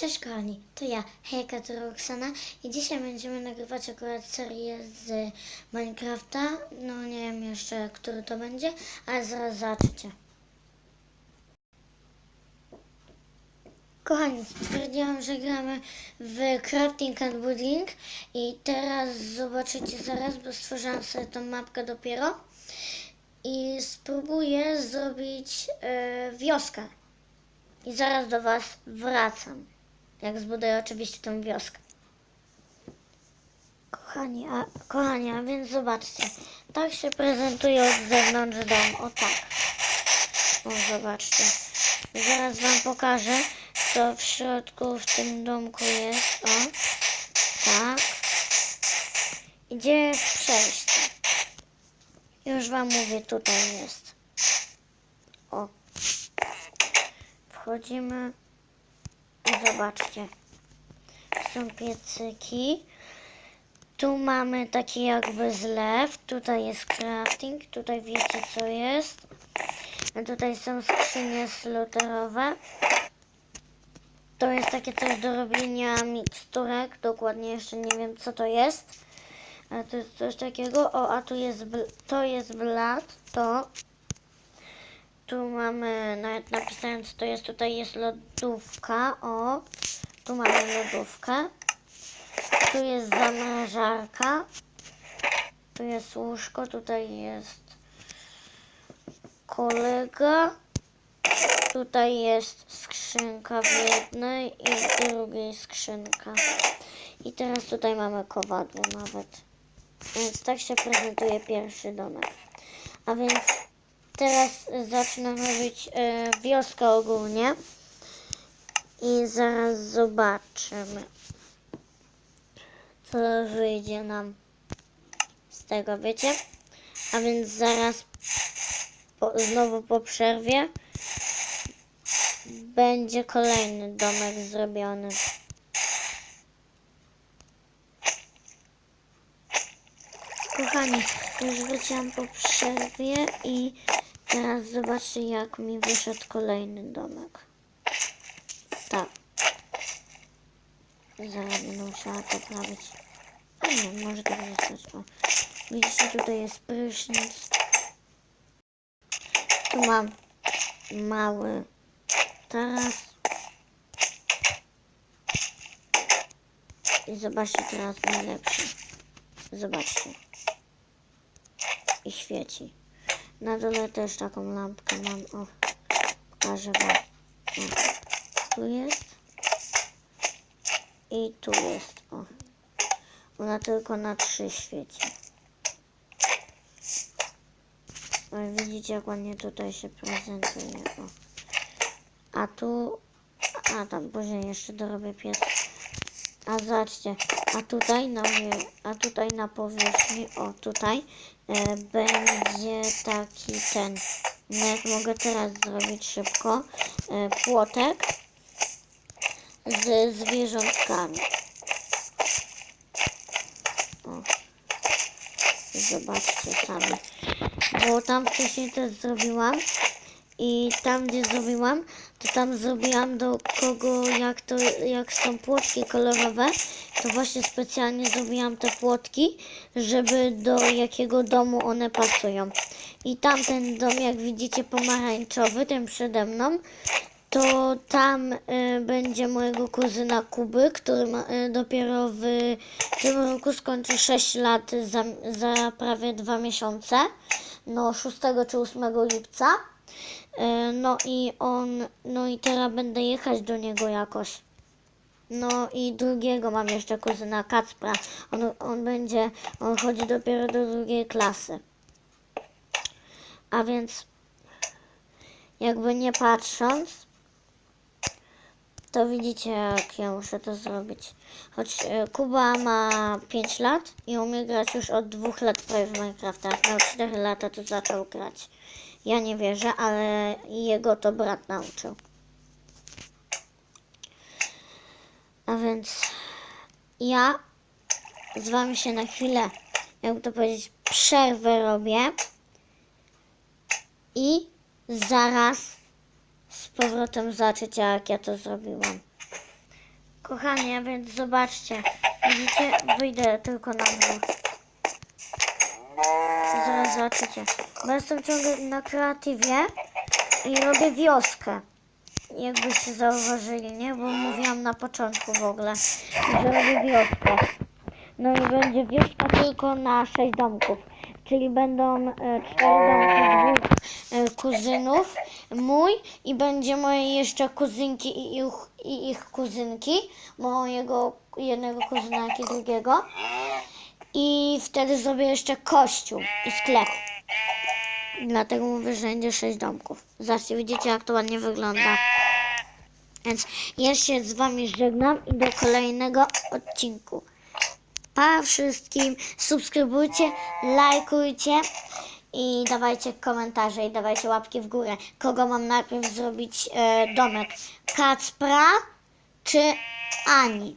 Cześć kochani, to ja, hejka, to Roxana i dzisiaj będziemy nagrywać akurat serię z Minecrafta. No nie wiem jeszcze, który to będzie, ale zaraz zobaczycie. Kochani, stwierdziłam, że gramy w Crafting and Building i teraz zobaczycie zaraz, bo stworzyłam sobie tą mapkę dopiero i spróbuję zrobić e, wioskę. I zaraz do Was wracam. Jak zbuduję oczywiście tą wioskę. Kochani, a, kochani, a więc zobaczcie. Tak się prezentuje od zewnątrz dom. O tak. O, zobaczcie. Zaraz Wam pokażę, co w środku w tym domku jest. O, tak. I Gdzie jest przejście? Już Wam mówię, tutaj jest. O, Wchodzimy zobaczcie. Są piecyki. Tu mamy taki jakby zlew. Tutaj jest crafting. Tutaj wiecie co jest. A tutaj są skrzynie sluterowe. To jest takie coś do robienia miksturek. Dokładnie jeszcze nie wiem co to jest. A to jest coś takiego. O, a tu jest, to jest blat. To tu mamy nawet napisane, co to jest. Tutaj jest lodówka. O, tu mamy lodówkę. Tu jest zamrażarka. Tu jest łóżko. Tutaj jest kolega. Tutaj jest skrzynka w jednej i w drugiej skrzynka. I teraz tutaj mamy kowadło nawet. Więc tak się prezentuje pierwszy domek. A więc teraz zacznę robić e, wioskę ogólnie i zaraz zobaczymy, co wyjdzie nam z tego, wiecie? A więc zaraz po, znowu po przerwie będzie kolejny domek zrobiony. Kochani, już wróciłam po przerwie i teraz zobaczcie jak mi wyszedł kolejny domek. Tak. Zaraz będę musiała poprawić. A nie, może tak zostać. O. Widzicie, tutaj jest prysznic. Tu mam mały taras. I zobaczcie teraz najlepszy. Zobaczcie. I świeci. Na dole też taką lampkę mam. O, pokażę wam. O, tu jest. I tu jest. O. Ona tylko na trzy świeci. O, widzicie jak ładnie tutaj się prezentuje. O. A tu... A tam później jeszcze dorobię piec. A zobaczcie, a tutaj na, a tutaj na powierzchni, o tutaj, e, będzie taki ten, no jak mogę teraz zrobić szybko, e, płotek z zwierzątkami. O, zobaczcie sami. Bo tam wcześniej też zrobiłam i tam gdzie zrobiłam, to tam zrobiłam do kogo, jak to, jak są płotki kolorowe, to właśnie specjalnie zrobiłam te płotki, żeby do jakiego domu one pasują. I tamten dom, jak widzicie, pomarańczowy, ten przede mną, to tam y, będzie mojego kuzyna Kuby, który ma, y, dopiero w tym roku skończy 6 lat za, za prawie 2 miesiące, no 6 czy 8 lipca. E, No i on, no i teraz będę jechać do niego jakoś. No i drugiego mam jeszcze kuzyna Kacpra. On, on będzie, on chodzi dopiero do drugiej klasy. A więc jakby nie patrząc, to widzicie jak ja muszę to zrobić. Choć e, Kuba ma 5 lat i umie grać już od 2 lat prawie w Minecrafta. Miał 4 lata to zaczął grać. Ja nie wierzę, ale jego to brat nauczył. A więc ja z wami się na chwilę, jakby to powiedzieć, przerwę robię i zaraz z powrotem zobaczycie, jak ja to zrobiłam. Kochanie, więc zobaczcie. Widzicie? Wyjdę tylko na dwór. Zaraz zobaczycie. Bo jestem ciągle na kreatywie i robię wioskę. Jakbyście zauważyli, nie? Bo mówiłam na początku w ogóle, że robię wioskę. No i będzie wioska tylko na sześć domków. Czyli będą e, cztery domki e, kuzynów, mój i będzie moje jeszcze kuzynki i ich, i ich kuzynki, mojego jednego kuzyna, i drugiego. I wtedy zrobię jeszcze kościół i sklep. Dlatego mówię, że będzie sześć domków. Zobaczcie, widzicie jak to ładnie wygląda. Więc ja się z wami żegnam i do kolejnego odcinku. Pa wszystkim, subskrybujcie, lajkujcie i dawajcie komentarze i dawajcie łapki w górę. Kogo mam najpierw zrobić e, domek? Kacpra czy Ani?